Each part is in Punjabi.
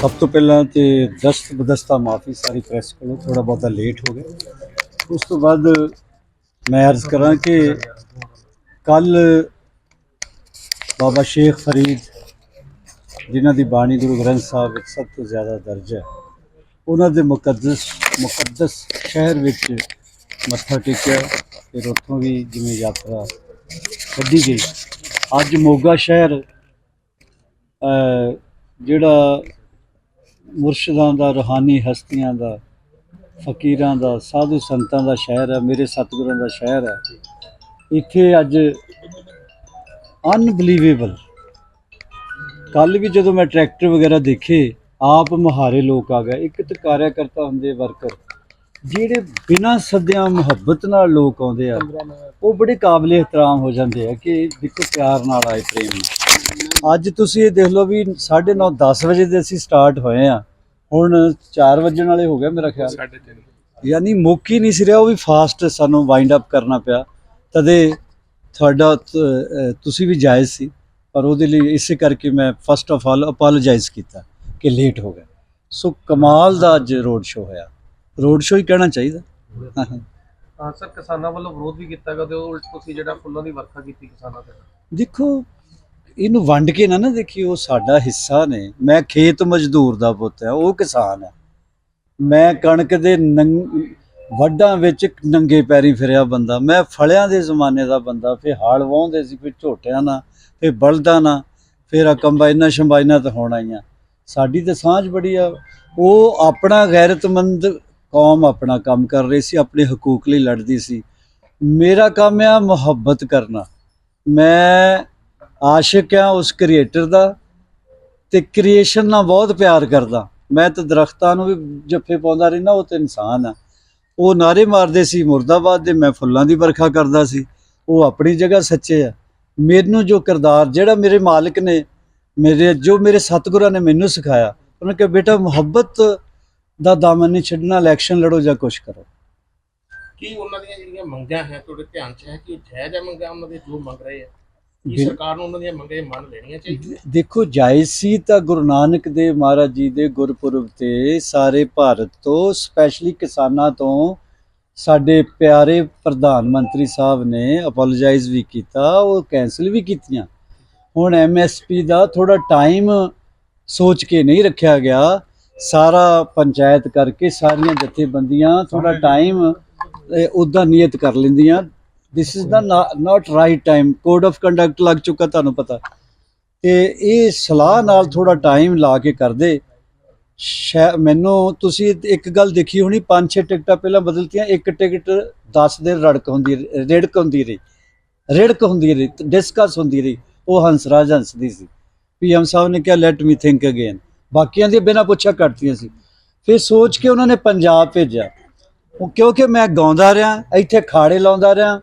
ਸਭ ਤੋਂ ਪਹਿਲਾਂ ਤੇ ਦਸਤ ਬਦਸਤਾ ਮਾਫੀ ਸਾਰੀ ਪ੍ਰੈਸ ਕੋਲੋਂ ਥੋੜਾ ਬਹੁਤਾ ਲੇਟ ਹੋ ਗਿਆ। ਉਸ ਤੋਂ ਬਾਅਦ ਮੈਂ ਅਰਜ਼ ਕਰਾਂ ਕਿ ਕੱਲ ਬਾਬਾ ਸ਼ੇਖ ਫਰੀਦ ਜਿਨ੍ਹਾਂ ਦੀ ਬਾਣੀ ਗੁਰੂ ਗ੍ਰੰਥ ਸਾਹਿਬ ਵਿੱਚ ਸਭ ਤੋਂ ਜ਼ਿਆਦਾ ਦਰਜ ਹੈ, ਉਹਨਾਂ ਦੇ ਮੁਕੱਦਸ ਮੁਕੱਦਸ ਸ਼ਹਿਰ ਵਿੱਚ ਮੱਥਾ ਟੇਕਿਆ ਫਿਰ ਉੱਥੋਂ ਵੀ ਜਿਵੇਂ ਯਾਤਰਾ ਕੱਢੀ ਗਈ। ਅੱਜ ਮੋਗਾ ਸ਼ਹਿਰ ਜਿਹੜਾ ਮੁਰਸ਼ਿਦਾਂ ਦਾ, ਰੂਹਾਨੀ ਹਸਤੀਆਂ ਦਾ, ਫਕੀਰਾਂ ਦਾ, ਸਾਧੂ ਸੰਤਾਂ ਦਾ ਸ਼ਹਿਰ ਹੈ, ਮੇਰੇ ਸਤਿਗੁਰਾਂ ਦਾ ਸ਼ਹਿਰ ਹੈ। ਇੱਥੇ ਅੱਜ ਅਨਬਲੀਵੇਬਲ ਕੱਲ ਵੀ ਜਦੋਂ ਮੈਂ ਟਰੈਕਟਰ ਵਗੈਰਾ ਦੇਖੇ, ਆਪ ਮੁਹਾਰੇ ਲੋਕ ਆ ਗਏ। ਇੱਕ ਤਾਂ ਕਾਰਿਆਕਰਤਾ ਹੁੰਦੇ ਵਰਕਰ ਜਿਹੜੇ ਬਿਨਾਂ ਸੱਦਿਆਂ ਮੁਹੱਬਤ ਨਾਲ ਲੋਕ ਆਉਂਦੇ ਆ ਉਹ ਬੜੇ ਕਾਬਲੇ ਇhtਰਾਮ ਹੋ ਜਾਂਦੇ ਆ ਕਿ ਦੇਖੋ ਪਿਆਰ ਨਾਲ ਆਏ ਪ੍ਰੇਮ ਨਾਲ। ਅੱਜ ਤੁਸੀਂ ਇਹ ਦੇਖ ਲਓ ਵੀ 9:30 10 ਵਜੇ ਦੇ ਅਸੀਂ ਸਟਾਰਟ ਹੋਏ ਆ। ਹੁਣ 4 ਵਜਣ ਵਾਲੇ ਹੋ ਗਏ ਮੇਰਾ ਖਿਆਲ। ਯਾਨੀ ਮੁੱਕ ਨਹੀਂ ਸੀ ਰਿਹਾ ਉਹ ਵੀ ਫਾਸਟ ਸਾਨੂੰ ਵਾਈਂਡ ਅਪ ਕਰਨਾ ਪਿਆ। ਤਦੇ ਤੁਹਾਡਾ ਤੁਸੀਂ ਵੀ ਜਾਇਜ਼ ਸੀ ਪਰ ਉਹਦੇ ਲਈ ਇਸੇ ਕਰਕੇ ਮੈਂ ਫਸਟ ਆਫ ਆਲ ਅਪੋਲੋਜਾਈਜ਼ ਕੀਤਾ ਕਿ ਲੇਟ ਹੋ ਗਿਆ। ਸੋ ਕਮਾਲ ਦਾ ਅੱਜ ਰੋਡ ਸ਼ੋ ਹੋਇਆ। ਰੋਡ ਸ਼ੋ ਹੀ ਕਹਿਣਾ ਚਾਹੀਦਾ। ਹਾਂ ਸਰ ਕਿਸਾਨਾਂ ਵੱਲੋਂ ਵਿਰੋਧ ਵੀ ਕੀਤਾ ਗਿਆ ਤੇ ਉਹ ਉਲਟ ਤੁਸੀਂ ਜਿਹੜਾ ਫੁੱਲਾਂ ਦੀ ਵਰਖਾ ਕੀਤੀ ਕਿਸਾਨਾਂ ਤੇ। ਦੇਖੋ ਇਹਨੂੰ ਵੰਡ ਕੇ ਨਾ ਨਾ ਦੇਖੀ ਉਹ ਸਾਡਾ ਹਿੱਸਾ ਨੇ। ਮੈਂ ਖੇਤ ਮਜ਼ਦੂਰ ਦਾ ਪੁੱਤ ਆ ਉਹ ਕਿਸਾਨ ਹੈ ਮੈਂ ਕਣਕ ਦੇ ਨੰਗ ਵੱਡਾਂ ਵਿੱਚ ਨੰਗੇ ਪੈਰੀ ਫਿਰਿਆ ਬੰਦਾ। ਮੈਂ ਫਲਿਆਂ ਦੇ ਜ਼ਮਾਨੇ ਦਾ ਬੰਦਾ ਫਿਰ ਹਾਲ ਵਾਹੁੰਦੇ ਸੀ ਫਿਰ ਝੋਟਿਆਂ ਨਾਲ ਫਿਰ ਬਲਦਾਂ ਨਾਲ ਫਿਰ ਆ ਕੰਬਾਈਨਾਂ ਸ਼ੰਬਾਈਨਾਂ ਤੇ ਹੋਣ ਆਈਆਂ। ਸਾਡੀ ਤਾਂ ਸਾਂਝ ਬੜੀ ਆ। ਉਹ ਆਪਣਾ ਗੈਰਤਮੰਦ ਕੌਮ ਆਪਣਾ ਕੰਮ ਕਰ ਰਹੀ ਸੀ, ਆਪਣੇ ਹਕੂਕ ਲਈ ਲੜਦੀ ਸੀ। ਮੇਰਾ ਕੰਮ ਆ ਮੁਹੱਬਤ ਕਰਨਾ। ਮੈਂ ਆਸ਼ਿਕ ਆ, ਉਸ ਕ੍ਰੀਏਟਰ ਦਾ, ਤੇ ਕ੍ਰੀਏਸ਼ਨ ਨਾਲ ਬਹੁਤ ਪਿਆਰ ਕਰਦਾ। ਮੈਂ ਤਾਂ ਦਰਖਤਾਂ ਨੂੰ ਵੀ ਜੱਫੇ ਪਾਉਂਦਾ ਰਹਿਣਾ ਉਹ ਤੇ ਇਨਸਾਨ ਆ। ਉਹ ਨਾਰੇ ਮਾਰਦੇ ਸੀ ਮੁਰਦਾਬਾਦ ਦੇ, ਮੈਂ ਫੁੱਲਾਂ ਦੀ ਵਰਖਾ ਕਰਦਾ ਸੀ। ਉਹ ਆਪਣੀ ਜਗ੍ਹਾ ਸੱਚੇ ਆ। ਮੈਨੂੰ ਜੋ ਕਿਰਦਾਰ, ਜਿਹੜਾ ਮੇਰੇ ਮਾਲਕ ਨੇ, ਮੇਰੇ, ਜੋ ਮੇਰੇ ਸਤਿਗੁਰਾਂ ਨੇ ਮੈਨੂੰ ਸਿਖਾਇਆ, ਉਹਨਾਂ ਕਿ ਬੇਟਾ, ਮੁਹੱਬਤ ਦਾ ਦਾਮਨ ਨਹੀਂ ਛੱਡਣਾ ਇਲੈਕਸ਼ਨ ਲੜੋ ਜਾਂ ਕੁਛ ਕਰੋ। ਕੀ ਉਹਨਾਂ ਦੀਆਂ ਜਿਹੜੀਆਂ ਮੰਗਾਂ ਹੈ ਤੁਹਾਡੇ ਧਿਆਨ 'ਚ ਹੈ ਕਿ ਜਾਇਜ਼ ਹੈ ਮੰਗਾਂ ਉਹਨਾਂ ਦੇ ਜੋ ਮੰਗ ਰਹੇ ਆ? ਕੀ ਬਿਲ- ਸਰਕਾਰ ਨੂੰ ਉਹਨਾਂ ਦੀਆਂ ਮੰਗਾਂ ਮੰਨ ਲੈਣੀਆਂ ਚਾਹੀਦੀਆਂ? ਦੇਖੋ ਜਾਇਜ਼ ਸੀ ਤਾਂ ਗੁਰੂ ਨਾਨਕ ਦੇਵ ਮਹਾਰਾਜ ਜੀ ਦੇ ਗੁਰਪੁਰਬ ਤੇ ਸਾਰੇ ਭਾਰਤ ਤੋਂ ਸਪੈਸ਼ਲੀ ਕਿਸਾਨਾਂ ਤੋਂ ਸਾਡੇ ਪਿਆਰੇ ਪ੍ਰਧਾਨ ਮੰਤਰੀ ਸਾਹਿਬ ਨੇ ਅਪੋਲੋਜਾਈਜ਼ ਵੀ ਕੀਤਾ ਉਹ ਕੈਨਸਲ ਵੀ ਕੀਤੀਆਂ। ਹੁਣ ਐਮਐਸਪੀ ਦਾ ਥੋੜਾ ਟਾਈਮ ਸੋਚ ਕੇ ਨਹੀਂ ਰੱਖਿਆ ਗਿਆ। ਸਾਰਾ ਪੰਚਾਇਤ ਕਰਕੇ ਸਾਰੀਆਂ ਜਥੇਬੰਦੀਆਂ ਥੋੜਾ ਟਾਈਮ ਉਦਾਂ ਨਿਯਤ ਕਰ ਲੈਂਦੀਆਂ। This is the not right time code of conduct ਲੱਗ ਚੁੱਕਾ ਤੁਹਾਨੂੰ ਪਤਾ। ਤੇ ਇਹ ਸਲਾਹ ਨਾਲ ਥੋੜਾ ਟਾਈਮ ਲਾ ਕੇ ਕਰਦੇ। ਸ਼ਾਇ- ਮੈਨੂੰ ਤੁਸੀਂ ਇੱਕ ਗੱਲ ਦੇਖੀ ਹੋਣੀ, ਪੰਜ ਛੇ ਟਿਕਟਾਂ ਪਹਿਲਾਂ ਬਦਲਤੀਆਂ, ਇੱਕ ਟਿਕਟ 10 ਦਿਨ ਰੜਕ ਹੁੰਦੀ ਰਹੀ- ਹੁੰਦੀ ਰਹੀ। ਰਿੜਕ ਹੁੰਦੀ ਰਹੀ ਡਿਸਕਸ ਹੁੰਦੀ ਰਹੀ। ਉਹ ਹੰਸਰਾਜ ਹੰਸਦੀ ਸੀ। ਪੀਐਮ ਸਾਹਿਬ ਨੇ ਕਿਹਾ ਲੈਟ ਮੀ ਥਿੰਕ ਅਗੇਨ ਬਾਕੀਆਂ ਦੀ ਬਿਨਾਂ ਪੁੱਛਿਆ ਕੱਟਤੀਆਂ ਸੀ। ਫਿਰ ਸੋਚ ਕੇ ਉਹਨਾਂ ਨੇ ਪੰਜਾਬ ਭੇਜਿਆ। ਉਹ ਕਿਉਂਕਿ ਮੈਂ ਗਾਉਂਦਾ ਰਿਹਾ, ਇੱਥੇ ਖਾੜੇ ਲਾਉਂਦਾ ਰਿਹਾ,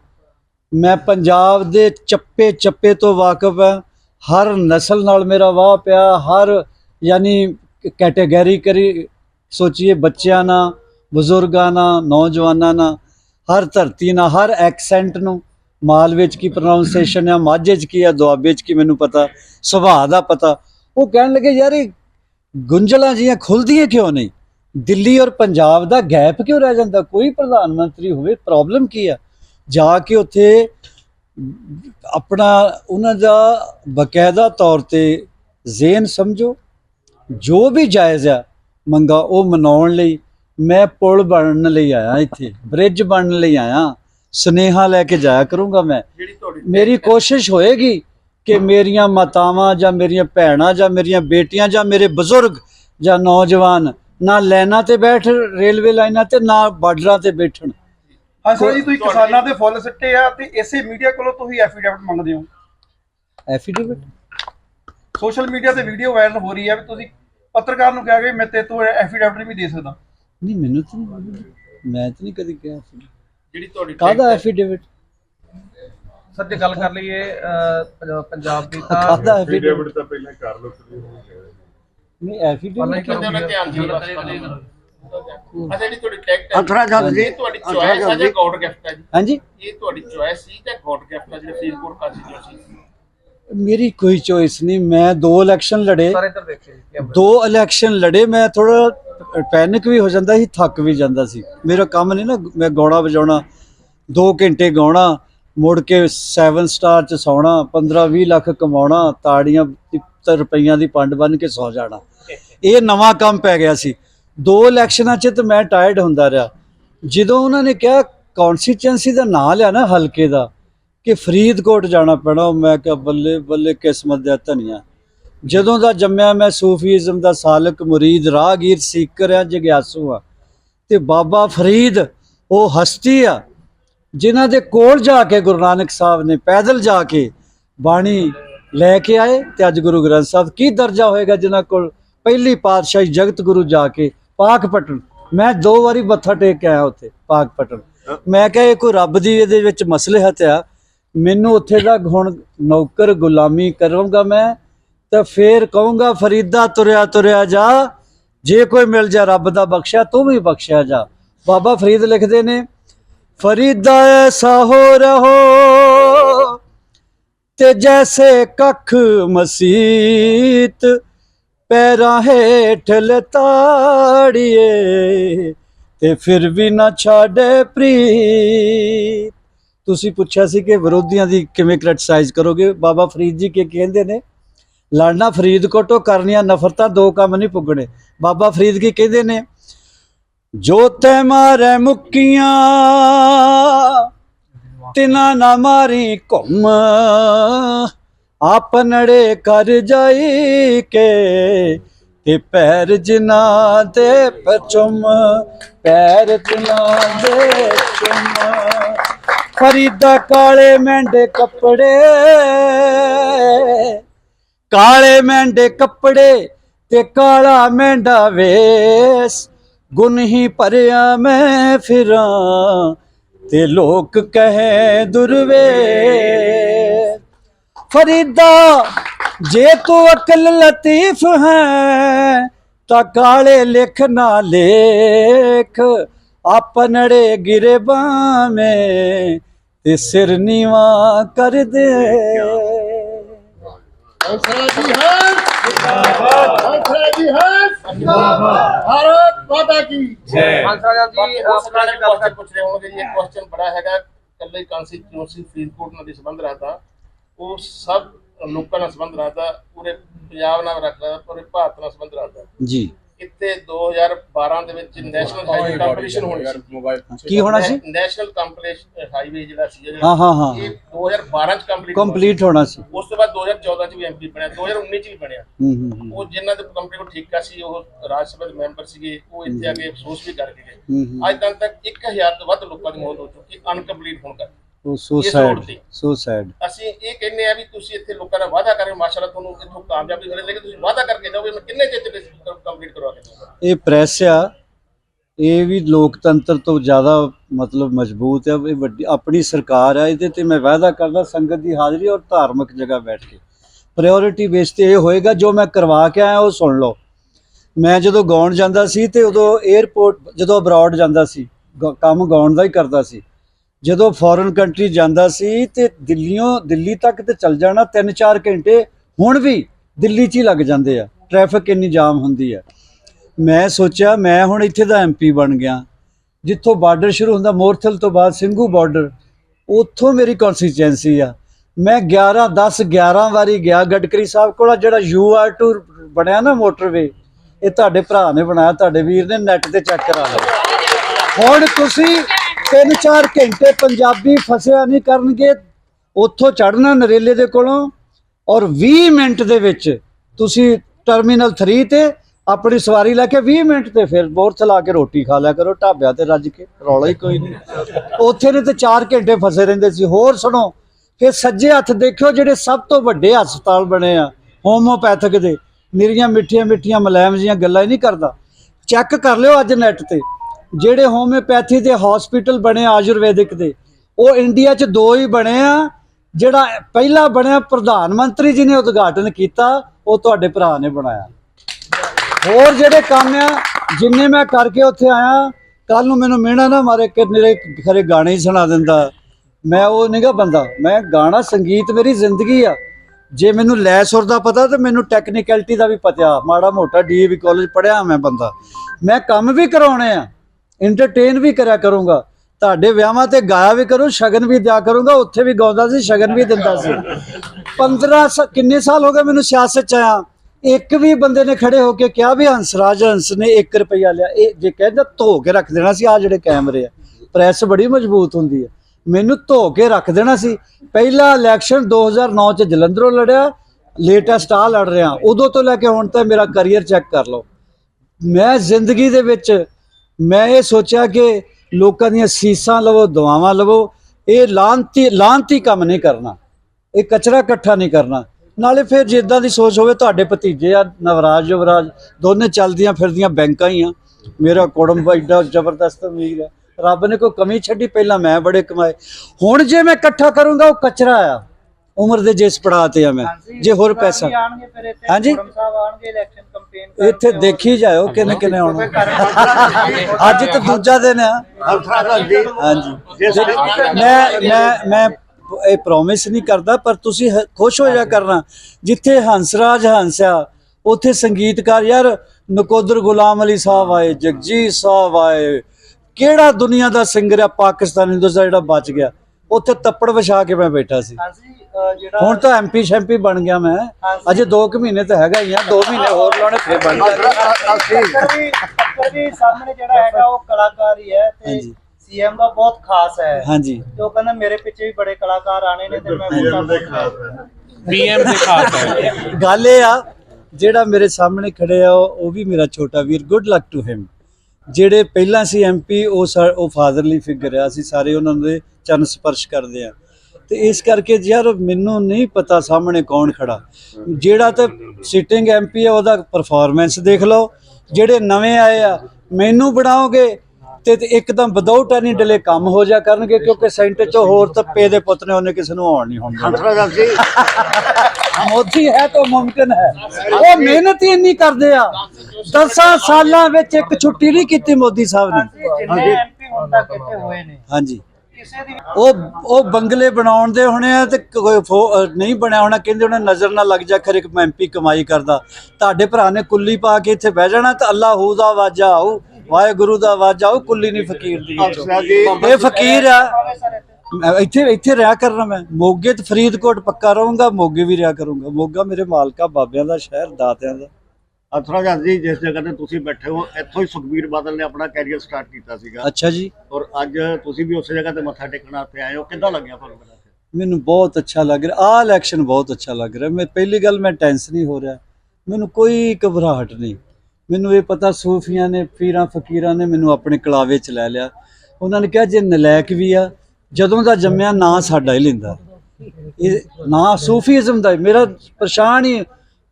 ਮੈਂ ਪੰਜਾਬ ਦੇ ਚੱਪੇ ਚੱਪੇ ਤੋਂ ਵਾਕਿਫ ਹਾਂ। ਹਰ ਨਸਲ ਨਾਲ ਮੇਰਾ ਵਾਹ ਪਿਆ, ਹਰ ਯਾਨੀ ਕੈਟਾਗਰੀ ਕਰੀ ਸੋਚੀਏ ਬੱਚਿਆਂ ਨਾਲ, ਬਜ਼ੁਰਗਾਂ ਨਾਲ, ਨੌਜਵਾਨਾਂ ਨਾਲ, ਹਰ ਧਰਤੀ ਨਾਲ, ਹਰ ਐਕਸੈਂਟ ਨੂੰ, ਮਾਲ ਵਿੱਚ ਕੀ ਪ੍ਰੋਨਾਂਸੀਏਸ਼ਨ ਹੈ ਮਾਝੇ 'ਚ ਕੀ ਹੈ ਦੁਆਬੇ 'ਚ ਕੀ ਮੈਨੂੰ ਪਤਾ, ਸੁਭਾਅ ਦਾ ਪਤਾ। ਉਹ ਕਹਿਣ ਲੱਗੇ, ਯਾਰ ਇਹ ਗੁੰਝਲਾਂ ਜੀਆਂ ਖੁੱਲਦੀਆਂ ਕਿਉਂ ਨਹੀਂ? ਦਿੱਲੀ ਔਰ ਪੰਜਾਬ ਦਾ ਗੈਪ ਕਿਉਂ ਰਹਿ ਜਾਂਦਾ? ਕੋਈ ਪ੍ਰਧਾਨ ਮੰਤਰੀ ਹੋਵੇ ਪ੍ਰੋਬਲਮ ਕੀ ਆ? ਜਾ ਕੇ ਉੱਥੇ ਆਪਣਾ ਉਹਨਾਂ ਦਾ ਬਕਾਇਦਾ ਤੌਰ ਤੇ ਜ਼ੇਨ ਸਮਝੋ ਜੋ ਵੀ ਜਾਇਜ਼ ਆ ਮੰਗਾ ਉਹ ਮਨਾਉਣ ਲਈ ਮੈਂ ਪੁਲ ਬਣਨ ਲਈ ਆਇਆ ਇੱਥੇ ਬ੍ਰਿਜ ਬਣਨ ਲਈ ਆਇਆ ਸਨੇਹਾ ਲੈ ਕੇ ਜਾਇਆ ਕਰੂੰਗਾ ਮੈਂ। ਮੇਰੀ ਕੋਸ਼ਿਸ਼ ਹੋਏਗੀ ਕਿ ਮੇਰੀਆਂ ਮਾਤਾਵਾਂ ਜਾਂ ਮੇਰੀਆਂ ਭੈਣਾਂ ਜਾਂ ਮੇਰੀਆਂ ਬੇਟੀਆਂ ਜਾਂ ਮੇਰੇ ਬਜ਼ੁਰਗ ਜਾਂ ਨੌਜਵਾਨ ਨਾ ਲਾਈਨਾਂ ਤੇ ਬੈਠ ਰੇਲਵੇ ਲਾਈਨਾਂ ਤੇ ਨਾ ਬਾਰਡਰਾਂ ਤੇ ਬੈਠਣ। ਅਸਲ ਜੀ ਤੁਸੀਂ ਕਿਸਾਨਾਂ ਦੇ ਫੁੱਲ ਸਿੱਟੇ ਆ ਤੇ ਇਸੇ ਮੀਡੀਆ ਕੋਲੋਂ ਤੁਸੀਂ ਐਫੀਡੇਵਿਟ ਮੰਗਦੇ ਹੋ। ਐਫੀਡੇਵਿਟ ਸੋਸ਼ਲ ਮੀਡੀਆ ਤੇ ਵੀਡੀਓ ਵਾਇਰਲ ਹੋ ਰਹੀ ਹੈ ਵੀ ਤੁਸੀਂ ਪੱਤਰਕਾਰ ਨੂੰ ਕਿਹਾ ਕਿ ਮੈਂ ਤੇ ਤੋਂ ਐਫੀਡੇਵਿਟ ਨਹੀਂ ਵੀ ਦੇ ਸਕਦਾ। ਨਹੀਂ ਮੈਨੂੰ ਤਾਂ ਨਹੀਂ। ਮੈਂ ਤਾਂ ਨਹੀਂ ਕਦੀ ਕਿਹਾ। ਜਿਹੜੀ ਤੁਹਾਡੀ ਕਾਹਦਾ ਐਫੀਡੇਵਿਟ ਸਰ ਜੇ ਗੱਲ ਕਰ ਲਈਏ ਅਹ, ਪੰਜਾਬ ਦੀ ਤਾਂ ਐਫੀਡੇਵਿਟ ਤਾਂ ਪਹਿਲਾਂ ਕਰ ਲਓ ਨਹੀਂ ਪਹਿਲਾਂ ਐਫੀਡੇਵਿਟ ਹੀ ਕਿਹਦੇ ਨਾਲ ਧਿਆਨ ਜੀ ਬਸ ਅੱਛਾ ਜਿਹੜੀ ਤੁਹਾਡੀ ਟੈਕਟ ਹੈ ਅਠਾਰਾਂ ਜਦ ਜੀ, ਇਹ ਤੁਹਾਡੀ ਅਠਾਰਾਂ ਚੋਇਸ ਹੈ ਜਾਂ ਜੀ। ਗੋਡ ਗਿਫਟ ਹੈ ਜੀ? ਹਾਂਜੀ। ਇਹ ਤੁਹਾਡੀ ਚੋਇਸ ਸੀ ਜਾਂ ਗੋਡ ਗਿਫਟ ਹੈ ਜਿਹੜਾ ਫਰੀਦਕੋਟ ਕਾਜੀ ਜੋ ਸੀ? ਮੇਰੀ ਕੋਈ ਚੋਇਸ ਨਹੀਂ ਮੈਂ ਦੋ ਇਲੈਕਸ਼ਨ ਲੜੇ। ਸਾਰੇ ਇੱਧਰ ਦੇਖੇ ਜੀ ਕੈਮਰੇ ਦੋ ਇਲੈਕਸ਼ਨ ਲੜੇ ਮੈਂ ਥੋੜਾ ਪੈਨਿਕ ਵੀ ਹੋ ਜਾਂਦਾ ਸੀ ਥੱਕ ਵੀ ਜਾਂਦਾ ਸੀ। ਮੇਰਾ ਕੰਮ ਨਹੀਂ ਨਾ ਮੈਂ ਗਾਉਣਾ ਵਜਾਉਣਾ 2 ਘੰਟੇ ਗਾਉਣਾ ਮੁੜ ਕੇ 7 ਸਟਾਰ ਚ ਸੌਣਾ 15 20 ਲੱਖ ਕਮਾਉਣਾ, ਤਾੜੀਆਂ ਰੁਪਈਆਂ ਦੀ ਪੰਡ ਬਨ ਕੇ ਸੌ ਜਾਣਾ। ਇਹ ਨਵਾਂ ਕੰਮ ਪੈ ਗਿਆ ਸੀ। ਦੋ ਇਲੈਕਸ਼ਨਾਂ ਚ ਤੇ ਮੈਂ ਟਾਇਰਡ ਹੁੰਦਾ ਰਿਹਾ। ਜਦੋਂ ਉਹਨਾਂ ਨੇ ਕਿਹਾ ਕਨਸਟੀਚੁਐਂਸੀ ਦਾ ਨਾਂ ਲਿਆ ਨਾ ਹਲਕੇ ਦਾ, ਕਿ ਫਰੀਦਕੋਟ ਜਾਣਾ ਪੈਣਾ ਮੈਂ ਕਿਹਾ ਬੱਲੇ ਬੱਲੇ ਕਿਸਮਤ ਦਾ ਧਨੀਆ। ਜਦੋਂ ਦਾ ਜੰਮਿਆ ਮੈਂ ਸੂਫੀਜ਼ਮ ਦਾ ਸਾਲਕ ਮੁਰੀਦ, ਰਾਹਗੀਰ, ਸੀਕਰ ਆ, ਜਗਿਆਸੂ ਆ। ਤੇ ਬਾਬਾ ਫਰੀਦ, ਉਹ ਹਸਤੀ ਆ। ਜਿਨ੍ਹਾਂ ਦੇ ਕੋਲ ਜਾ ਕੇ ਗੁਰੂ ਨਾਨਕ ਸਾਹਿਬ ਨੇ ਪੈਦਲ ਜਾ ਕੇ ਬਾਣੀ ਲੈ ਕੇ ਆਏ ਤੇ ਅੱਜ ਗੁਰੂ ਗ੍ਰੰਥ ਸਾਹਿਬ ਕੀ ਦਰਜਾ ਹੋਏਗਾ ਜਿਨ੍ਹਾਂ ਕੋਲ ਪਹਿਲੀ ਪਾਤਸ਼ਾਹੀ ਜਗਤ ਗੁਰੂ ਜਾ ਕੇ ਪਾਕ ਪਾਕਪਟਨ ਮੈਂ ਦੋ ਵਾਰੀ ਮੱਥਾ ਟੇਕ ਕੇ ਆਇਆ ਉੱਥੇ, ਪਾਕ ਪਾਕਪਟਨ ਮੈਂ ਕਿਹਾ ਇਹ ਕੋਈ ਰੱਬ ਦੀ ਇਹਦੇ ਵਿੱਚ ਮਸਲਹਤ ਆ। ਮੈਨੂੰ ਉੱਥੇ ਦਾ ਹੁਣ ਨੌਕਰ ਗੁਲਾਮੀ ਕਰੂੰਗਾ ਮੈਂ ਤਾਂ ਫੇਰ ਕਹੂੰਗਾ, ਫਰੀਦਾ ਤੁਰਿਆ ਤੁਰਿਆ ਜਾ, ਜੇ ਕੋਈ ਮਿਲ ਜਾ ਰੱਬ ਦਾ ਬਖਸ਼ਿਆ ਤੂੰ ਵੀ ਬਖਸ਼ਿਆ ਜਾ। ਬਾਬਾ ਫਰੀਦ ਲਿਖਦੇ ਨੇ ਫਰੀਦਾ ਐਸਾ ਹੋ ਰਹੋ ਤੇ ਜੈਸੇ ਕੱਖ ਮਸੀਤ ਪੈਰਾਂ ਹੇਠ ਲਤਾੜੀਏ ਤੇ ਫਿਰ ਵੀ ਨਾ ਛਾੜੇ ਪ੍ਰੀਤ। ਤੁਸੀਂ ਪੁੱਛਿਆ ਸੀ ਕਿ ਵਿਰੋਧੀਆਂ ਦੀ ਕਿਵੇਂ ਕ੍ਰਿਟਿਸਾਈਜ਼ ਕਰੋਗੇ? ਬਾਬਾ ਫਰੀਦ ਜੀ ਕੀ ਕਹਿੰਦੇ ਨੇ? ਲੜਨਾ ਫਰੀਦਕੋਟੋਂ ਕਰਨੀਆਂ ਨਫ਼ਰਤਾਂ ਦੋ ਕੰਮ ਨਹੀਂ ਪੁੱਗਣੇ। ਬਾਬਾ ਫਰੀਦ ਕੀ ਕਹਿੰਦੇ ਨੇ? ਜੋ ਤੈ ਮਾਰੇ ਮੁੱਕੀਆਂ, ਤਿਨਾ ਨਾ ਮਾਰੀ ਘੁੰਮ। ਆਪਨੜੇ ਕਰ ਜਾਈ ਕੇ, ਤੇ ਪੈਰ ਜਿਨਾ ਦੇ ਪਚੁਮ, ਪੈਰ ਜਿਨਾ ਦੇ ਚੁੰਮ। ਫਰੀਦਾ ਕਾਲੇ ਮੈਂਡੇ ਕੱਪੜੇ, ਕਾਲੇ ਮੈਂਡੇ ਕੱਪੜੇ ਤੇ ਕਾਲਾ ਮੈਂਡਾ ਵੇਸ। ਗੁਨ ਹੀ ਭਰਿਆ ਮੈਂ ਫਿਰਾਂ, ਤੇ ਲੋਕ ਕਹੇ ਦੁਰਵੇ ਫਰੀਦਾ, ਜੇ ਤੂੰ ਅਕਲ ਲਤੀਫ ਹੈ, ਤਾਂ ਕਾਲੇ ਲਿਖ ਨਾ ਲੇਖ। ਆਪਨੜੇ ਗਿਰਬਾਂ ਮੇ, ਤੇ ਸਿਰ ਨੀਵਾ ਕਰ ਦੇ। ਹੰਸਰਾ ਹਾਂ ਜਿੰਦਾਬਾਦ ਜੀ ਹਾਂ ਜਿੰਦਾਬਾਦ ਭਾਰਤ ਮਾਤਾ ਕੀ ਹੰਸਰਾਜ ਜੀ ਉਸ ਆਪਣਾ ਨਾਲ ਜੀ ਗੱਲ ਕੁਐਸਚਨ ਪੁੱਛ ਰਹੇ ਹੋਣਗੇ ਜੀ ਇਹ ਕੁਐਸਚਨ ਬੜਾ ਹੈਗਾ ਕੱਲੇ ਕਾਂਸਟੀਚੂਐਂਸੀ ਫਰੀਦਕੋਟ ਨਾਲ ਦੀ ਸੰਬੰਧ ਰੱਖਦਾ। ਉਹ ਸਭ ਲੋਕਾਂ ਨਾਲ ਸੰਬੰਧ ਰੱਖਦਾ ਪੂਰੇ ਪੰਜਾਬ ਨਾਲ ਰੱਖਦਾ ਪੂਰੇ ਭਾਰਤ ਨਾਲ ਸੰਬੰਧ ਰੱਖਦਾ। ਜੀ। ਇੱਥੇ 2012 ਦੇ ਵਿੱਚ ਨੈਸ਼ਨਲ ਹਾਈਵੇ ਕੰਪੀਟੀਸ਼ਨ ਹੋਣੀ ਸੀ। ਕੀ ਹੋਣਾ ਸੀ? ਨੈਸ਼ਨਲ ਕੰਪੀਟੀਸ਼ਨ ਹਾਈਵੇ ਜਿਹੜਾ ਸੀ ਹਾਂ ਹਾਂ ਹਾਂ ਇਹ 2012 ਚ ਕੰਪਲੀਟ ਕੰਪਲੀਟ ਹੋਣਾ ਸੀ। ਉਸ ਤੋਂ ਬਾਅਦ 2014 ਚ ਵੀ ਐਮਪੀ ਬਣਿਆ 2019 ਚ ਵੀ ਬਣਿਆ। ਹੂੰ ਹੂੰ ਹੂੰ, ਉਹ ਜਿਨ੍ਹਾਂ ਦੇ ਕੰਪਨੀ ਕੋਲ ਠੇਕਾ ਸੀ ਉਹ ਰਾਜ ਸਭਾ ਦੇ ਮੈਂਬਰ ਸੀਗੇ ਉਹ ਇੱਥੇ ਆ ਕੇ ਅਫਸੋਸ ਵੀ ਕਰਕੇ ਗਏ। ਅੱਜ ਤੱਕ ਤੱਕ 1000 ਤੋਂ ਵੱਧ ਲੋਕਾਂ ਦੀ ਮੌਤ ਹੋ ਚੁੱਕੀ ਅਨਕੰਪਲੀਟ ਹੋਣ ਕਰਕੇ। ਉਹ ਸੋ ਇਸ ਸੈਡ road ਤੇ। ਸੋ ਸੈਡ ਅਸੀਂ ਇਹ ਕਹਿੰਦੇ ਆ ਵੀ ਤੁਸੀਂ ਇੱਥੇ ਲੋਕਾਂ ਨਾਲ ਵਾਅਦਾ ਕਰੇ ਮਾਸ਼ਾਅੱਲਾ ਤੁਹਾਨੂੰ ਇੱਥੋਂ ਕਾਮਯਾਬੀ ਮਿਲੇ ਲੇਕਿਨ ਤੁਸੀਂ ਵਾਅਦਾ ਕਰਕੇ ਜਾਓਗੇ ਮੈਂ ਕਿੰਨੇ ਚਿਰ ਚ ਕੰਪਲੀਟ ਕਰਵਾ ਕੇ ਦਊਂਗਾ ਇਹ ਪ੍ਰੈਸ ਆ ਇਹ ਵੀ ਲੋਕਤੰਤਰ ਤੋਂ ਜ਼ਿਆਦਾ ਮਤਲਬ ਮਜ਼ਬੂਤ ਹੈ ਇਹ ਵੱਡੀ ਆਪਣੀ ਸਰਕਾਰ ਆ ਇਹਦੇ ਤੇ ਮੈਂ ਵਾਅਦਾ ਕਰਦਾ ਸੰਗਤ ਦੀ ਹਾਜ਼ਰੀ ਔਰ ਧਾਰਮਿਕ ਜਗ੍ਹਾ ਬੈਠ ਕੇ। ਪ੍ਰਾਇੋਰਟੀ ਬੇਸ ਤੇ ਇਹ ਹੋਏਗਾ ਜੋ ਮੈਂ ਕਰਵਾ ਕੇ ਆਇਆ ਉਹ ਸੁਣ ਲਓ। ਮੈਂ ਜਦੋਂ ਗਾਉਣ ਜਾਂਦਾ ਸੀ ਤੇ ਉਦੋਂ 에ਅਰਪੋਰਟ ਜਦੋਂ ਅਬਰਾਡ ਜਾਂਦਾ ਸੀ ਗ- ਕੰਮ ਗਾਉਣ ਦਾ ਹੀ ਕਰਦਾ ਸੀ। ਜਦੋਂ ਫੋਰਨ ਕੰਟਰੀ ਜਾਂਦਾ ਸੀ ਤੇ ਦਿੱਲੀੋਂ ਦਿੱਲੀ ਤੱਕ ਤੇ ਚੱਲ ਜਾਣਾ 3-4 ਘੰਟੇ, ਹੁਣ ਵੀ ਦਿੱਲੀ 'ਚ ਹੀ ਲੱਗ ਜਾਂਦੇ ਆ। ਟ੍ਰੈਫਿਕ ਇੰਨੀ ਜਾਮ ਹੁੰਦੀ ਆ। ਮੈਂ ਸੋਚਿਆ, ਮੈਂ ਹੁਣ ਇੱਥੇ ਦਾ ਐਮਪੀ ਬਣ ਗਿਆ। ਜਿੱਥੋਂ ਬਾਰਡਰ ਸ਼ੁਰੂ ਹੁੰਦਾ, ਮੋਰਥਲ ਤੋਂ ਬਾਅਦ ਸਿੰਘੂ ਬਾਰਡਰ ਉੱਥੋਂ ਮੇਰੀ ਕਨਸਟੀਚੁਐਂਸੀ ਆ। ਮੈਂ 11 10 11 ਵਾਰੀ ਗਿਆ ਗਡਕਰੀ ਸਾਹਿਬ ਕੋਲ ਜਿਹੜਾ ਯੂ ਆਰ ਟੂ ਬਣਿਆ ਨਾ ਮੋਟਰਵੇ ਇਹ ਤੁਹਾਡੇ ਭਰਾ ਨੇ ਬਣਾਇਆ, ਤੁਹਾਡੇ ਵੀਰ ਨੇ ਨੈਟ ਤੇ ਚੈੱਕ ਕਰਾ ਲਓ ਹੁਣ ਤੁਸੀਂ 3-4 ਘੰਟੇ ਪੰਜਾਬੀ ਫਸਿਆ ਨਹੀਂ ਕਰਨਗੇ, ਉੱਥੋਂ ਚੜਨਾ ਨਰੇਲੇ ਦੇ ਕੋਲੋਂ ਔਰ 20 ਮਿੰਟ ਦੇ ਵਿੱਚ ਤੁਸੀਂ ਟਰਮੀਨਲ 3 ਤੇ ਆਪਣੀ ਸਵਾਰੀ ਲੈ ਕੇ 20 ਮਿੰਟ ਤੇ ਫਿਰ ਬੋਰਥ ਲਾ ਕੇ ਰੋਟੀ ਖਾ ਲਿਆ ਕਰੋ, ਢਾਬਿਆਂ ਤੇ ਰੱਜ ਕੇ ਰੌਲਾ ਹੀ ਕੋਈ ਨਹੀਂ। ਉੱਥੇ ਨੇ ਤੇ 4 ਘੰਟੇ ਫਸੇ ਰਹਿੰਦੇ ਸੀ। ਹੋਰ ਸੁਣੋ, ਫਿਰ ਸੱਜੇ ਹੱਥ ਦੇਖਿਓ ਜਿਹੜੇ ਸਭ ਤੋਂ ਵੱਡੇ ਹਸਪਤਾਲ ਬਣੇ ਆ ਹੋਮੋਪੈਥਿਕ ਦੇ। ਮੇਰੀਆਂ ਮਿੱਠੀਆਂ ਮਿੱਠੀਆਂ ਮਲੈਮ ਜੀਆਂ ਗੱਲਾਂ ਹੀ ਨਹੀਂ ਕਰਦਾ। ਚੈੱਕ ਕਰ ਲਿਓ ਅੱਜ ਨੈਟ ਤੇ। ਜਿਹੜੇ ਹੋਮਿਓਪੈਥੀ ਦੇ ਹਸਪੀਟਲ ਬਣੇ ਆਯੁਰਵੈਦਿਕ ਦੇ, ਉਹ ਇੰਡੀਆ 'ਚ ਦੋ ਹੀ ਬਣੇ ਆ, ਜਿਹੜਾ ਪਹਿਲਾ ਬਣਿਆ ਪ੍ਰਧਾਨ ਮੰਤਰੀ ਜੀ ਨੇ ਉਦਘਾਟਨ ਕੀਤਾ, ਉਹ ਤੁਹਾਡੇ ਭਰਾ ਨੇ ਬਣਾਇਆ। ਹੋਰ ਜਿਹੜੇ ਕੰਮ ਆ, ਜਿੰਨੇ ਮੈਂ ਕਰਕੇ ਉੱਥੇ ਆਇਆ ਕੱਲ ਨੂੰ ਮੈਨੂੰ ਮਿਹਣਾ ਨਾ ਮਾਰੇ ਕਿ ਮੇਰੇ ਖਰੇ ਗਾਣੇ ਹੀ ਸੁਣਾ ਦਿੰਦਾ। ਮੈਂ ਉਹ ਨਹੀਂਗਾ ਬੰਦਾ, ਮੈਂ ਗਾਣਾ, ਸੰਗੀਤ ਮੇਰੀ ਜ਼ਿੰਦਗੀ ਆ। ਜੇ ਮੈਨੂੰ ਲੈ ਸੁਰ ਦਾ ਪਤਾ, ਤੇ ਮੈਨੂੰ ਟੈਕਨੀਕੈਲਿਟੀ ਦਾ ਵੀ ਪਤਾ। ਮਾੜਾ ਮੋਟਾ ਡੀਏਵੀ ਕਾਲਜ ਪੜਿਆ ਮੈਂ ਬੰਦਾ। ਮੈਂ ਕੰਮ ਵੀ ਕਰਾਉਣੇ ਆ। ਐਂਟਰਟੇਨ ਵੀ ਕਰਿਆ ਕਰੂੰਗਾ। ਤੁਹਾਡੇ ਵਿਆਹਾਂ ਤੇ ਗਾਇਆ ਵੀ ਕਰੂੰ, ਸ਼ਗਨ ਵੀ ਦਿਆ ਕਰੂੰਗਾ, ਉੱਥੇ ਵੀ ਗਾਉਂਦਾ ਸੀ, ਸ਼ਗਨ ਵੀ ਦਿੰਦਾ ਸੀ। 15 ਸ- ਕਿੰਨੇ ਸਾਲ ਹੋ ਗਏ ਮੈਨੂੰ ਸਿਆਸਤ ਚ ਆਇਆ? ਇੱਕ ਵੀ ਬੰਦੇ ਨੇ ਖੜੇ ਹੋ ਕੇ ਕਿਹਾ ਵੀ ਹੰਸਰਾਜ ਹੰਸ ਨੇ 1 ਰੁਪਿਆ ਲਿਆ। ਇਹ ਜੇ ਕਹਿੰਦਾ ਧੋ ਕੇ ਰੱਖ ਦੇਣਾ ਸੀ ਆ ਜਿਹੜੇ ਕੈਮਰੇ ਆ। ਪ੍ਰੈਸ ਬੜੀ ਮਜ਼ਬੂਤ ਹੁੰਦੀ ਹੈ। ਮੈਨੂੰ ਧੋ ਕੇ ਰੱਖ ਦੇਣਾ ਸੀ। ਪਹਿਲਾ ਇਲੈਕਸ਼ਨ 2009 ਚ ਜਲੰਧਰੋਂ ਲੜਿਆ ਲੇਟੈਸਟ ਆ ਲੜ ਰਿਹਾ। ਉਦੋਂ ਤੋਂ ਲੈ ਕੇ ਹੁਣ ਤੱਕ ਮੇਰਾ ਕੈਰੀਅਰ ਚੈੱਕ ਕਰ ਲਓ। ਮੈਂ ਜ਼ਿੰਦਗੀ ਦੇ ਵਿੱਚ ਮੈਂ ਇਹ ਸੋਚਿਆ ਕਿ ਲੋਕਾਂ ਦੀਆਂ ਸੀਸਾਂ ਲਵੋ ਦੁਆਵਾਂ ਲਵੋ ਇਹ ਲਾਂਤੀ ਲਾਂਤੀ ਕੰਮ ਨਹੀਂ ਕਰਨਾ। ਇਹ ਕਚਰਾ ਇਕੱਠਾ ਨਹੀਂ ਕਰਨਾ। ਨਾਲੇ ਫਿਰ ਜਿੱਦਾਂ ਦੀ ਸੋਚ ਹੋਵੇ ਤੁਹਾਡੇ ਭਤੀਜੇ ਆ ਨਵਰਾਜ ਯੁਵਰਾਜ ਦੋਨੇ ਚੱਲਦੀਆਂ ਫਿਰਦੀਆਂ ਬੈਂਕਾਂ ਹੀ ਆ। ਮੇਰਾ ਕੁੜਮ ਐਡਾ ਜ਼ਬਰਦਸਤ ਅਮੀਰ ਹੈ ਰੱਬ ਨੇ ਕੋਈ ਕਮੀ ਛੱਡੀ ਪਹਿਲਾਂ ਮੈਂ ਬੜੇ ਕਮਾਏ। ਹੁਣ ਜੇ ਮੈਂ ਇਕੱਠਾ ਕਰੂੰਗਾ ਉਹ ਕਚਰਾ ਆ। ਉਮਰ ਦੇ ਜਿਸ ਪੜਾਅ ਤੇ ਆ ਮੈਂ। ਜੇ ਹੋਰ ਪੈਸਾ ਹਾਂਜੀ? ਇੱਥੇ ਦੇਖੀ ਜਾਓ ਕਿੰਨੇ ਕਿੰਨੇ ਆਉਣਾ ਅੱਜ ਤਾਂ ਦੂਜਾ ਦਿਨ ਆ। ਹਾਂਜੀ। ਮੈਂ ਮੈਂ ਮੈਂ ਇਹ ਪ੍ਰੋਮਿਸ ਨਹੀਂ ਕਰਦਾ ਪਰ ਤੁਸੀਂ ਹ- ਖੁਸ਼ ਹੋ ਜਾ ਕਰਨਾ। ਜਿੱਥੇ ਹੰਸਰਾਜ ਹੰਸਿਆ ਉੱਥੇ ਸੰਗੀਤਕਾਰ ਯਾਰ ਨਕੋਦਰ ਗੁਲਾਮ ਅਲੀ ਸਾਹਿਬ ਆਏ ਜਗਜੀਤ ਸਾਹਿਬ ਆਏ। ਕਿਹੜਾ ਦੁਨੀਆ ਦਾ ਸਿੰਗਰ ਆ ਪਾਕਿਸਤਾਨੀ ਦਾ ਜਿਹੜਾ ਬਚ ਗਿਆ। ਉੱਥੇ ਤੱਪੜ ਵਿਛਾ ਕੇ ਮੈਂ ਬੈਠਾ ਸੀ। ਹਾਂਜੀ ਅਹ ਜਿਹੜਾ ਹੁਣ ਤਾਂ ਐਮਪੀ ਸ਼ੈਂਪੀ ਬਣ ਗਿਆ ਮੈਂ। ਅਜੇ 2 ਕੁ ਮਹੀਨੇ ਤਾਂ ਹੈਗਾ ਹੀ ਆ 2 ਮਹੀਨੇ ਹੋਰ ਲਾਉਣੇ ਫੇਰ ਬਣ ਵੀ ਵੀ ਸਾਹਮਣੇ ਜਿਹੜਾ ਹੈਗਾ ਉਹ ਕਲਾਕਾਰ ਹੀ ਹੈ ਤੇ। ਸੀਐਮ ਦਾ ਬਹੁਤ ਖਾਸ ਹੈ। ਹਾਂਜੀ। ਤੇ ਉਹ ਕਹਿੰਦਾ ਮੇਰੇ ਪਿੱਛੇ ਵੀ ਬੜੇ ਕਲਾਕਾਰ ਆਣੇ ਨੇ ਤੇ ਮੈਂ ਵੋਟਾਂ ਪਾਉਂਗਾ ਪੀਐਮ ਦੇ ਖਾਸ ਹੈ। ਗੱਲ ਇਹ ਆ ਜਿਹੜਾ ਮੇਰੇ ਸਾਹਮਣੇ ਖੜੇ ਆ ਉਹ ਵੀ ਮੇਰਾ ਛੋਟਾ ਵੀਰ ਗੁੱਡ ਲੱਕ ਟੂ ਹਿਮ ਜਿਹੜੇ ਪਹਿਲਾਂ ਸੀ ਐਮਪੀ ਉਹ ਉਹ ਫਾਦਰਲੀ ਫਿਗਰ ਆ, ਅਸੀਂ ਸਾਰੇ ਉਹਨਾਂ ਦੇ ਚਰਨ ਸਪਰਸ਼ ਕਰਦੇ ਆ। ਤੇ ਇਸ ਕਰਕੇ ਯਾਰ ਮੈਨੂੰ ਨਹੀਂ ਪਤਾ ਸਾਹਮਣੇ ਕੌਣ ਖੜਾ। ਜਿਹੜਾ ਤਾਂ ਸਿਟਿੰਗ ਐਮਪੀ ਆ, ਉਹਦਾ ਪਰਫਾਰਮੈਂਸ ਦੇਖ ਲਓ। ਜਿਹੜੇ ਨਵੇਂ ਆਏ ਆ, ਮੈਨੂੰ ਬਣਾਓਗੇ ਤੇ ਇੱਕਦਮ ਵਿਦਆਊਟ ਐਨੀ ਡਿਲੇ ਕੰਮ ਹੋ ਜਾ ਕਰਨਗੇ, ਕਿਉਂਕਿ ਸੈਂਟਰ ਚੋਂ ਹੋਰ ਤੱਪੇ ਦੇ ਪੁੱਤ ਨੇ, ਉਹਨੇ ਕਿਸੇ ਨੂੰ ਆਉਣ ਨਹੀਂ ਹੋਣਾ। ਮੋਦੀ ਹੈ ਤਾਂ ਮੁਮਕਿਨ ਹੈ। ਉਹ ਮਿਹਨਤ ਹੀ ਇੰਨੀ ਕਰਦੇ ਆ। 10 ਸਾਲਾਂ ਵਿੱਚ ਇੱਕ ਛੁੱਟੀ ਨਹੀਂ ਕੀਤੀ ਮੋਦੀ ਸਾਹਿਬ ਨੇ। ਹਾਂਜੀ ਉਹ ਉਹ ਬੰਗਲੇ ਬਣਾਉਣ ਦੇ ਹੋਣੇ ਆ ਤੇ ਕੋਈ ਨਹੀਂ ਬਣਿਆ ਹੋਣਾ ਕਹਿੰਦੇ ਉਹਨੇ ਨਜ਼ਰ ਨਾ ਲੱਗ ਜਾ ਖਰ ਇੱਕ ਐਮਪੀ ਕਮਾਈ ਕਰਦਾ। ਤੁਹਾਡੇ ਭਰਾ ਨੇ ਕੁੱਲੀ ਪਾ ਕੇ ਇੱਥੇ ਬਹਿ ਜਾਣਾ ਤਾਂ ਅੱਲਾਹੂ ਦਾ ਆਵਾਜ਼ਾ ਆਊ ਵਾਹਿਗੁਰੂ ਦਾ ਆਵਾਜ਼ਾ ਆਊ ਕੁੱਲੀ ਨਹੀਂ ਫਕੀਰ ਦੀ। ਇਹ ਫਕੀਰ ਆ। ਇੱਥੇ ਇੱਥੇ ਰਿਹਾ ਕਰਨਾ ਮੈਂ। ਮੋਗੇ ਤੇ ਫਰੀਦਕੋਟ ਪੱਕਾ ਰਹੂੰਗਾ ਮੋਗੇ ਵੀ ਰਿਹਾ ਕਰੂੰਗਾ। ਮੋਗਾ ਮੇਰੇ ਮਾਲਕਾ ਬਾਬਿਆਂ ਦਾ ਸ਼ਹਿਰ ਦਾਤਿਆਂ ਦਾ। ਅਥਰਾਜ ਜੀ ਜਿਸ ਜਗ੍ਹਾ ਤੇ ਤੁਸੀਂ ਬੈਠੇ ਹੋ ਇੱਥੋਂ ਹੀ ਸੁਖਬੀਰ ਬਾਦਲ ਨੇ ਆਪਣਾ ਕੈਰੀਅਰ ਸਟਾਰਟ ਕੀਤਾ ਸੀਗਾ। ਅੱਛਾ ਜੀ। ਔਰ ਅੱਜ ਤੁਸੀਂ ਵੀ ਉਸੇ ਜਗ੍ਹਾ ਤੇ ਮੱਥਾ ਟੇਕਣ ਤੇ ਆਏ ਹੋ। ਕਿੱਦਾਂ ਲੱਗਿਆ ਤੁਹਾਨੂੰ? ਮੈਨੂੰ ਬਹੁਤ ਅੱਛਾ ਲੱਗ ਰਿਹਾ। ਆਹ ਇਲੈਕਸ਼ਨ ਬਹੁਤ ਅੱਛਾ ਲੱਗ ਰਿਹਾ। ਮੈਂ ਪਹਿਲੀ ਗੱਲ ਮੈਂ ਟੈਂਸ ਨਹੀਂ ਹੋ ਰਿਹਾ। ਮੈਨੂੰ ਕੋਈ ਘਬਰਾਹਟ ਨਹੀਂ। ਮੈਨੂੰ ਇਹ ਪਤਾ ਸੂਫੀਆਂ ਨੇ ਪੀਰਾਂ ਫਕੀਰਾਂ ਨੇ ਮੈਨੂੰ ਆਪਣੇ ਕਲਾਵੇ ਚ ਲੈ ਲਿਆ। ਉਹਨਾਂ ਨੇ ਕਿਹਾ ਜੇ ਨਲਾਇਕ ਵੀ ਆ ਜਦੋਂ ਦਾ ਜੰਮਿਆ ਨਾਂ ਸਾਡਾ ਹੀ ਲੈਂਦਾ। ਇਹ ਨਾਂ ਸੂਫੀਜ਼ਮ ਦਾ ਮੇਰਾ ਪਰੇਸ਼ਾਨ ਹੀ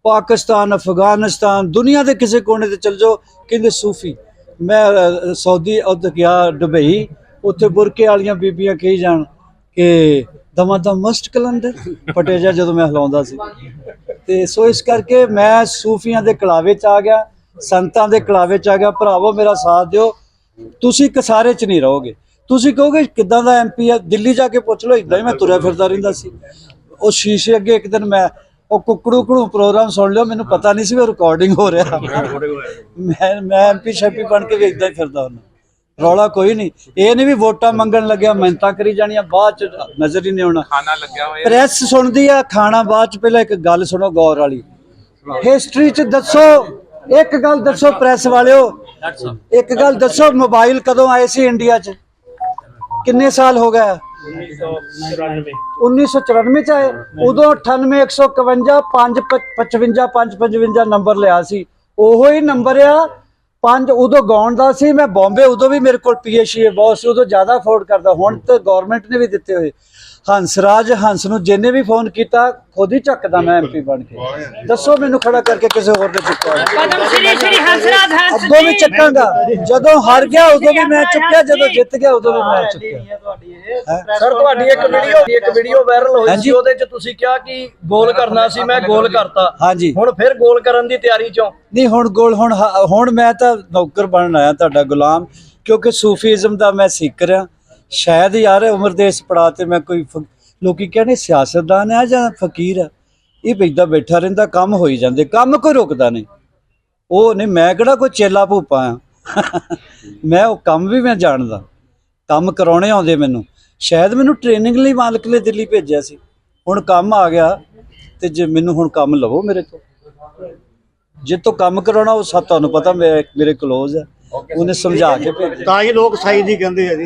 ਪਾਕਿਸਤਾਨ, ਅਫਗਾਨਿਸਤਾਨ, ਦੁਨੀਆ ਦੇ ਕਿਸੇ ਕੋਨੇ ਤੇ ਚਲ ਜਾਓ, ਕਹਿੰਦੇ ਸੂਫੀ। ਮੈਂ ਸਾਊਦੀ ਉੱਧਰ ਗਿਆ ਦੁਬਈ। ਉੱਥੇ ਬੁਰਕੇ ਵਾਲੀਆਂ ਬੀਬੀਆਂ ਕਹੀ ਜਾਣ ਕਿ ਦਮਾ ਦਮ ਮਸਟ ਕਲੰਦਰ। ਫਟੇ ਜਾ ਜਦੋਂ ਮੈਂ ਹਿਲਾਉਂਦਾ ਸੀ। ਤੇ ਸੋ ਇਸ ਕਰਕੇ ਮੈਂ ਸੂਫੀਆਂ ਦੇ ਕਲਾਵੇ ਚ ਆ ਗਿਆ, ਸੰਤਾਂ ਦੇ ਕਲਾਵੇ ਚ ਆ ਗਿਆ। ਭਰਾਵੋ, ਮੇਰਾ ਸਾਥ ਦਿਓ। ਤੁਸੀਂ ਕਸਾਰੇ ਚ ਨਹੀਂ ਰਹੋਗੇ। ਤੁਸੀਂ ਕਹੋਗੇ ਕਿੱਦਾਂ ਦਾ ਐਮਪੀ ਆ? ਦਿੱਲੀ ਜਾ ਕੇ ਪੁੱਛ ਲਓ ਇਦਾਂ ਹੀ ਮੈਂ ਤੁਰਿਆ ਫਿਰਦਾ ਰਹਿੰਦਾ ਸੀ। ਉਹ ਸ਼ੀਸ਼ੇ ਅੱਗੇ ਇੱਕ ਦਿਨ ਮੈਂ ਉਹ ਕੁੱਕੜੂ ਕੁੜੂ ਪ੍ਰੋਗਰਾਮ ਸੁਣ ਲਿਓ ਮੈਨੂੰ ਪਤਾ ਨਹੀਂ ਸੀ ਵੀ ਰਿਕਾਰਡਿੰਗ ਹੋ ਰਿਹਾ। ਮੈਂ ਮੈਂ ਐਮਪੀ ਸ਼ੈਪੀ ਬਣ ਕੇ ਵੀ ਇਦਾਂ ਹੀ ਫਿਰਦਾ ਹੁੰਦਾ। ਰੌਲਾ ਕੋਈ ਨਹੀਂ। ਇਹ ਨਹੀਂ ਵੀ ਵੋਟਾਂ ਮੰਗਣ ਲੱਗਿਆ ਮਿਹਨਤਾਂ ਕਰੀ ਜਾਣੀਆਂ ਬਾਅਦ ਚ ਨਜ਼ਰ ਹੀ ਨਹੀਂ ਆਉਣਾ। ਖਾਣਾ ਲੱਗਿਆ ਹੋਇਆ। ਪ੍ਰੈਸ ਸੁਣਦੀ ਆ ਖਾਣਾ ਬਾਅਦ ਚ ਪਹਿਲਾਂ ਇੱਕ ਗੱਲ ਸੁਣੋ ਗੌਰ ਵਾਲੀ। ਹਿਸਟਰੀ ਚ ਦੱਸੋ ਇੱਕ ਗੱਲ ਦੱਸੋ ਪ੍ਰੈਸ ਵਾਲਿਓ। ਇੱਕ ਗੱਲ ਦੱਸੋ ਮੋਬਾਈਲ ਕਦੋਂ ਆਏ ਸੀ ਇੰਡੀਆ ਚ? ਕਿੰਨੇ ਸਾਲ ਹੋ ਗਏ? 1994 ਚ ਆਏ? ਉਦੋਂ 98 151 5 55 555 ਨੰਬਰ ਲਿਆ ਸੀ। ਉਹੋ ਹੀ ਨੰਬਰ ਆ। ਪੰਜ ਉਦੋਂ ਗਾਉਣ ਦਾ ਸੀ। ਮੈਂ ਬੰਬੇ ਉਦੋਂ ਵੀ ਮੇਰੇ ਕੋਲ ਪੀਐਚਈ ਬਹੁਤ ਸੀ। ਉਦੋਂ ਜ਼ਿਆਦਾ ਅਫੋਰਡ ਕਰਦਾ। ਹੁਣ ਤੇ ਗਵਰਨਮੈਂਟ ਨੇ ਵੀ ਦਿੱਤੇ ਹੋਏ। ਹੰਸਰਾਜ ਹੰਸ ਨੂੰ ਜਿੰਨੇ ਵੀ ਫੋਨ ਕੀਤਾ ਖੁਦ ਹੀ ਚੱਕਦਾ ਮੈਂ ਐਮਪੀ ਬਣ ਕੇ। ਦੱਸੋ ਮੈਨੂੰ ਖੜਾ ਕਰਕੇ ਕਿਸੇ ਹੋਰ ਨੇ ਚੁੱਕਿਆ। ਪਦਮ ਸ਼੍ਰੀ ਸ਼੍ਰੀ ਹੰਸਰਾਜ ਹੰਸ ਅੱਗੋਂ ਵੀ ਚੱਕਾਂਗਾ। ਜਦੋਂ ਹਾਰ ਗਿਆ ਉਦੋਂ ਵੀ ਮੈਂ ਚੁੱਕਿਆ ਜਦੋਂ ਜਿੱਤ ਗਿਆ ਉਦੋਂ ਵੀ ਮੈਂ ਚੁੱਕਿਆ? ਸਰ ਤੁਹਾਡੀ ਇੱਕ ਵੀਡੀਓ ਇੱਕ ਵੀਡੀਓ ਵਾਇਰਲ ਹੋਈ। ਸੀ ਉਹਦੇ ਚ ਤੁਸੀਂ ਕਿਹਾ ਕਿ ਗੋਲ ਕਰਨਾ ਸੀ ਮੈਂ ਗੋਲ ਕਰਤਾ। ਹਾਂਜੀ। ਹੁਣ ਫਿਰ ਗੋਲ ਕਰਨ ਦੀ ਤਿਆਰੀ ਚੋਂ? ਨਹੀਂ ਹੁਣ ਗੋਲ ਹੁਣ ਹੁਣ ਮੈਂ ਤਾਂ ਨੌਕਰ ਬਣਨ ਆਇਆ ਤੁਹਾਡਾ ਗੁਲਾਮ ਕਿਉਂਕਿ ਸੂਫੀਜ਼ਮ ਦਾ ਮੈਂ ਸਿੱਖ ਰਿਹਾ। ਸ਼ਾਇਦ ਯਾਰ ਉਮਰ ਦੇ ਇਸ ਪੜਾਅ ਤੇ ਮੈਂ ਕੋਈ ਫ- ਲੋਕੀ ਕਹਿੰਦੇ ਸਿਆਸਤਦਾਨ ਆ ਜਾਂ ਫਕੀਰ ਆ ਇਹ ਬੈਠਾ ਬੈਠਾ ਰਹਿੰਦਾ, ਕੰਮ ਹੋਈ ਜਾਂਦੇ, ਕੰਮ ਕੋਈ ਰੁਕਦਾ ਨਹੀਂ। ਉਹ ਨਹੀਂ, ਮੈਂ ਕਿਹੜਾ ਕੋਈ ਚੇਲਾ ਭੂਪਾ ਆ ਮੈਂ ਉਹ ਕੰਮ ਵੀ ਮੈਂ ਜਾਣਦਾ। ਕੰਮ ਕਰਾਉਣੇ ਆਉਂਦੇ ਮੈਨੂੰ। ਸ਼ਾਇਦ ਮੈਨੂੰ ਟ੍ਰੇਨਿੰਗ ਲਈ ਮਾਲਕ ਨੇ ਦਿੱਲੀ ਭੇਜਿਆ ਸੀ। ਹੁਣ ਕੰਮ ਆ ਗਿਆ ਤੇ ਜੇ ਮੈਨੂੰ ਹੁਣ ਕੰਮ ਲਵੋ ਮੇਰੇ ਤੋਂ ਜੇ ਤੋਂ ਕੰਮ ਕਰਾਉਣਾ, ਉਹ ਸਭ ਤੁਹਾਨੂੰ ਪਤਾ ਮੇਰੇ ਮੇਰੇ ਕਲੋਜ਼ ਹੈ। ਉਹਨੇ ਸਮਝਾ ਕੇ ਭੇਜਿਆ। ਤਾਂ ਹੀ ਲੋਕ ਸਾਈ ਦੀ ਕਹਿੰਦੇ ਆ ਜੀ।